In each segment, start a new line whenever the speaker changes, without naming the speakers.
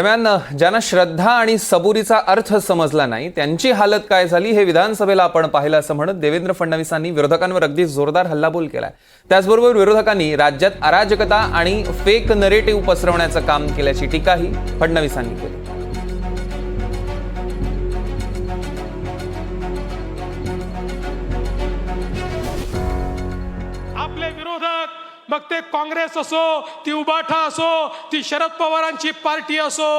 दरम्यान ज्यांना श्रद्धा आणि सबुरीचा अर्थ समजला नाही त्यांची हालत काय झाली हे विधानसभेला आपण पाहिलं असं म्हणत देवेंद्र फडणवीसांनी विरोधकांवर अगदी जोरदार हल्लाबोल केलाय. त्याचबरोबर विरोधकांनी राज्यात अराजकता आणि फेक नरेटिव्ह पसरवण्याचं काम केल्याची टीकाही फडणवीसांनी केली.
आपले विरोधक मग ते काँग्रेस असो ती उबाठा असो ती शरद पवारांची पार्टी असो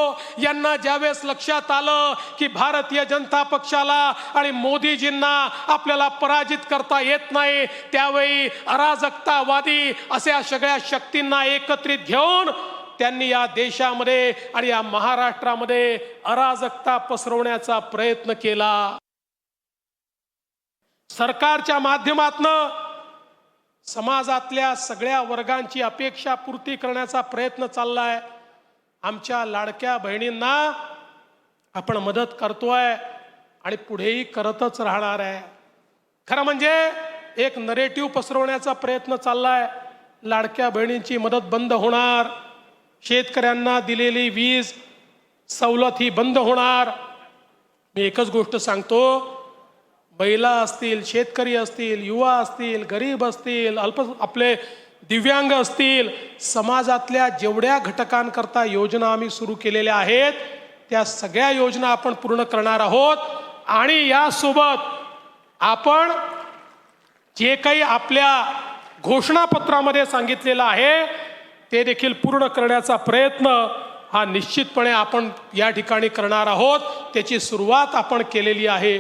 यांना ज्यावेळेस लक्षात आलं की भारतीय जनता पक्षाला आणि मोदीजींना आपल्याला पराजित करता येत नाही त्यावेळी अराजकतावादी अशा सगळ्या शक्तींना एकत्रित घेऊन त्यांनी या देशामध्ये आणि या महाराष्ट्रामध्ये अराजकता पसरवण्याचा प्रयत्न केला. सरकारच्या माध्यमातनं समाजातल्या सगळ्या वर्गांची अपेक्षा पूर्ती करण्याचा प्रयत्न चालला आहे आमच्या लाडक्या बहिणींना आपण मदत करतोय आणि पुढेही करतच राहणार आहे. खरं म्हणजे एक नरेटिव्ह पसरवण्याचा प्रयत्न चाललाय. लाडक्या बहिणींची मदत बंद होणार. शेतकऱ्यांना दिलेली वीज सवलत ही बंद होणार. मी एकच गोष्ट सांगतो महिला असतील शेतकरी असतील युवा असतील गरीब असतील अल्प आपले दिव्यांग असतील समाजातल्या जेवढ्या घटकांकरता योजना आम्ही सुरू केलेल्या आहेत त्या सगळ्या योजना आपण पूर्ण करणार आहोत. आणि यासोबत आपण जे काही आपल्या घोषणापत्रामध्ये सांगितलेलं आहे ते देखील पूर्ण करण्याचा प्रयत्न हा निश्चितपणे आपण या ठिकाणी करणार आहोत. त्याची सुरुवात आपण केलेली आहे.